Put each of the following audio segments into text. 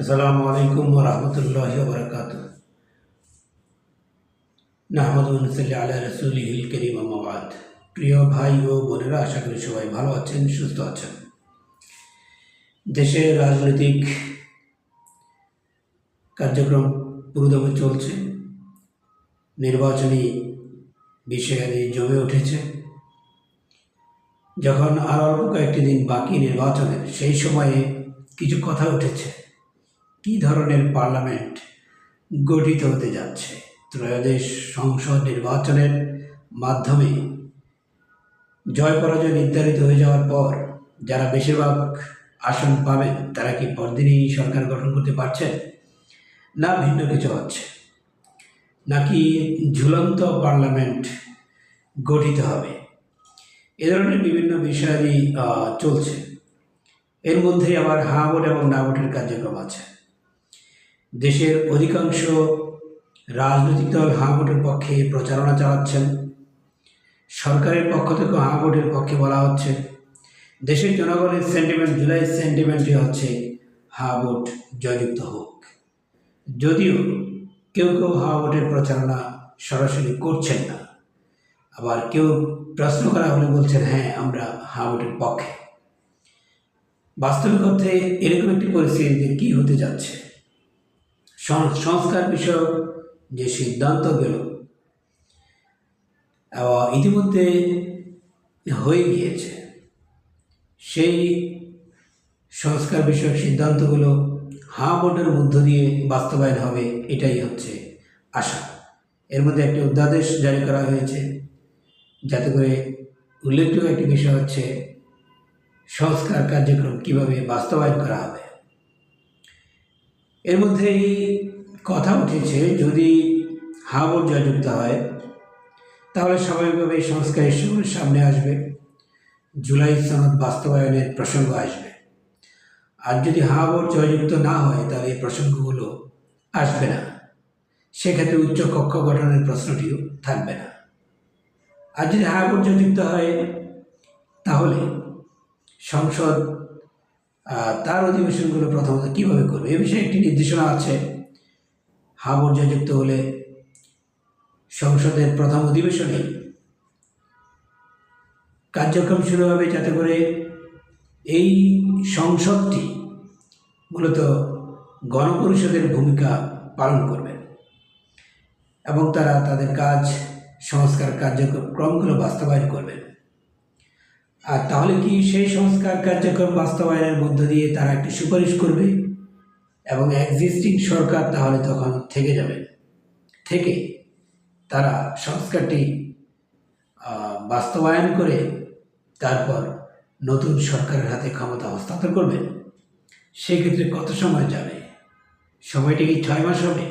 আসসালামু আলাইকুম রহমতুল্লাহ বরকাত নাহমদুল্লাহ আলা রসুলিল করিম আমাবাদ প্রিয় ভাই ও বোনেরা, আশা করি সবাই ভালো আছেন, সুস্থ আছেন। দেশের রাজনৈতিক কার্যক্রম পুরোদমে চলছে। নির্বাচনী বিষয়াদি জমে উঠেছে। যখন আর অল্প কয়েকটি দিন বাকি নির্বাচনের, সেই সময়ে কিছু কথা উঠেছে। কী ধরনের পার্লামেন্ট গঠিত হতে যাচ্ছে? ত্রয়োদশ সংসদ নির্বাচনের মাধ্যমে জয় পরাজয় নির্ধারিত হয়ে যাওয়ার পর যারা বেশিরভাগ আসন পাবেন, তারা কি পরদিনই সরকার গঠন করতে পারছেন? না, ভিন্ন কিছু হচ্ছে নাকি ঝুলন্ত পার্লামেন্ট গঠিত হবে? এ ধরনের বিভিন্ন বিষয়াদি চলছে। এর মধ্যেই আবার হা ভোট এবং না ভোটের কার্যক্রম আছে। দেশের অধিকাংশ রাজনৈতিক দল হা ভোটের পক্ষে প্রচারণা চালাচ্ছেন। সরকারের পক্ষ থেকে হা ভোটের পক্ষে বলা হচ্ছে, দেশের জনগণের সেন্টিমেন্ট জুলাই সেন্টিমেন্টই হচ্ছে হা ভোট জয়যুক্ত হোক। যদিও কেউ কেউ হা ভোটের প্রচারণা সরাসরি করছেন না, আবার কেউ প্রশ্ন করা হলে বলছেন হ্যাঁ আমরা হা ভোটের পক্ষে। বাস্তবিক অর্থে এরকম একটি পরিস্থিতিতে কী হতে যাচ্ছে? সংস্কার বিষয়ক যে সিদ্ধান্ত গেল ইতিমধ্যে হয়ে গিয়েছে। সেই সংস্কার বিষয়ক সিদ্ধান্তগুলো হা ভোটের মধ্য দিয়ে বাস্তবায়ন হবে, এটাই হচ্ছে আশা। এর মধ্যে একটি অধ্যাদেশ জারি করা হয়েছে, যাতে করে উল্লেখযোগ্য একটি বিষয় হচ্ছে সংস্কার কার্যক্রম কীভাবে বাস্তবায়ন করা হবে। এর মধ্যেই কথা উঠেছে, যদি হাবর জয়যুক্ত হয়, তাহলে স্বাভাবিকভাবে এই সংস্কার ইস্যুগুলোর সামনে আসবে। জুলাই সনদ বাস্তবায়নের প্রসঙ্গ আসবে। আর যদি হাবর জয়যুক্ত না হয়, তাহলে এই প্রসঙ্গগুলো আসবে না। সেক্ষেত্রে উচ্চ কক্ষ গঠনের প্রশ্নটিও থাকবে না। আর যদি হাবর জয়যুক্ত হয়, তাহলে সংসদ তার অধিবেশনগুলো প্রথমত কীভাবে করবে? এ বিষয়ে একটি নির্দেশনা আছে। হাবর যুক্ত হলে সংসদের প্রথম অধিবেশনে কার্যক্রম শুরু হবে যাতে করে এই সংসদটি মূলত গণপরিষদের ভূমিকা পালন করবে এবং তারা তাদের কাজ, সংস্কার কার্যক্রমগুলো বাস্তবায়ন করবেন আর তাহলে কি সেই সংস্কার কার্যক্রম বাস্তবায়নের মধ্য দিয়ে তারা একটি সুপারিশ করবে? এবং এক্সিস্টিং সরকার তাহলে তখন থেকে যাবে। থেকে তারা সংস্কারটি বাস্তবায়ন করে তারপর নতুন সরকারের হাতে ক্ষমতা হস্তান্তর করবে। সেক্ষেত্রে কত সময় যাবে? সময়টি কি ছয় মাস হবে?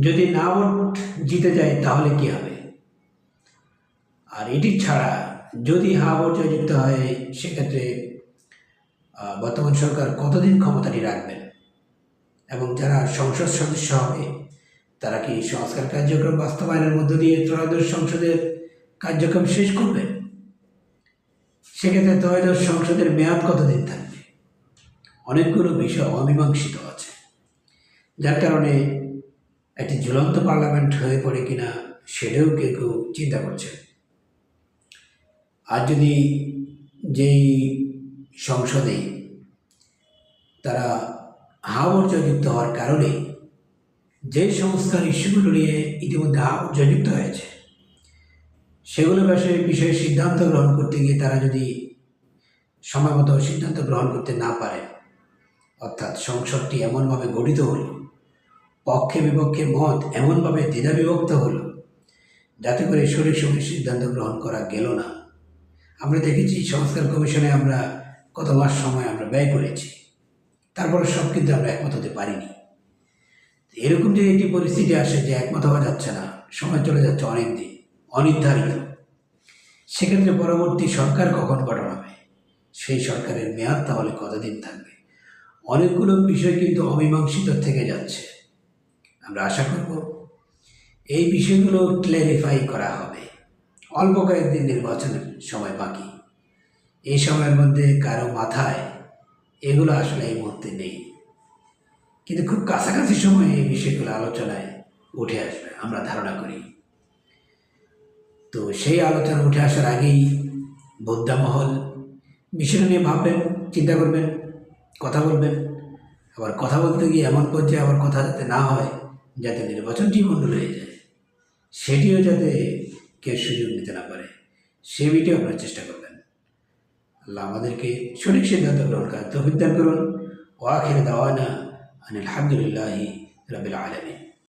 যদি না ভোট জিতে যায় তাহলে কি হবে? আর এটি ছাড়া যদি হাবর জয়যুক্ত হয়, সেক্ষেত্রে বর্তমান সরকার কতদিন ক্ষমতাটি রাখবেন? এবং যারা সংসদ সদস্য হবে, তারা কি সংস্কার কার্যক্রম বাস্তবায়নের মধ্য দিয়ে ত্রয়োদশ সংসদের কার্যক্রম শেষ করবে? সেক্ষেত্রে ত্রয়োদশ সংসদের মেয়াদ কতদিন থাকবে? অনেকগুলো বিষয় অমীমাংসিত আছে। যার কারণে একটি ঝুলন্ত পার্লামেন্ট হয়ে পড়ে কিনা, সেটাও কেউ কেউ চিন্তা করছে আর যদি যেই সংসদে তারা হাওয়ার্যযুক্ত হওয়ার কারণে যে সংস্কার ইস্যুগুলো নিয়ে ইতিমধ্যে হাওয়ার্যযুক্ত হয়েছে, সেগুলো বিষয়ে বিষয়ে সিদ্ধান্ত গ্রহণ করতে গিয়ে তারা যদি সময়মতো সিদ্ধান্ত গ্রহণ করতে না পারে, অর্থাৎ সংসদটি এমনভাবে গঠিত হলো, পক্ষে বিপক্ষে মত এমনভাবে দ্বিধা বিভক্ত হলো, যাতে করে সঠিক সময় সিদ্ধান্ত গ্রহণ করা গেল না। আমরা দেখেছি সংস্কার কমিশনে আমরা কত মাস সময় আমরা ব্যয় করেছি। তারপরে সব কিন্তু আমরা একমত হতে পারিনি। এরকম যদি একটি পরিস্থিতি আসে যে একমত হওয়া যাচ্ছে না, সময় চলে যাচ্ছে অনেক দিন, অনির্ধারিত, সেক্ষেত্রে পরবর্তী সরকার কখন গঠন হবে? সেই সরকারের মেয়াদ তাহলে কতদিন থাকবে? অনেকগুলো বিষয় কিন্তু অমীমাংসিত থেকে যাচ্ছে। আমরা আশা করব এই বিষয়গুলো ক্ল্যারিফাই করা হবে। অল্প কয়েকদিন নির্বাচনের সময় বাকি। এই সময়ের মধ্যে কারও মাথায় এগুলো আসলে এই মুহূর্তে নেই। কিন্তু খুব কাছাকাছি সময়ে এই বিষয়গুলো আলোচনায় উঠে আসবে, আমরা ধারণা করি। তো সেই আলোচনা উঠে আসার আগেই মহল বিষয়টা নিয়ে ভাববেন, চিন্তা করবেন, কথা বলবেন। আবার কথা বলতে গিয়ে এমন পর্যায়ে আবার কথা যাতে না হয়, যাতে নির্বাচনটি মণ্ডল হয়ে যায়। সেটিও যাতে কেউ সুযোগ নিতে না পারে। সে বিষয়ে আপনার চেষ্টা করবেন। আল্লাহ আমাদেরকে সঠিক সিদ্ধান্ত গ্রহণ করার তৌফিক দান করুন। ওয়াখির দাওয়ানা আনিল আলহামদুলিল্লাহি রবিল আলমী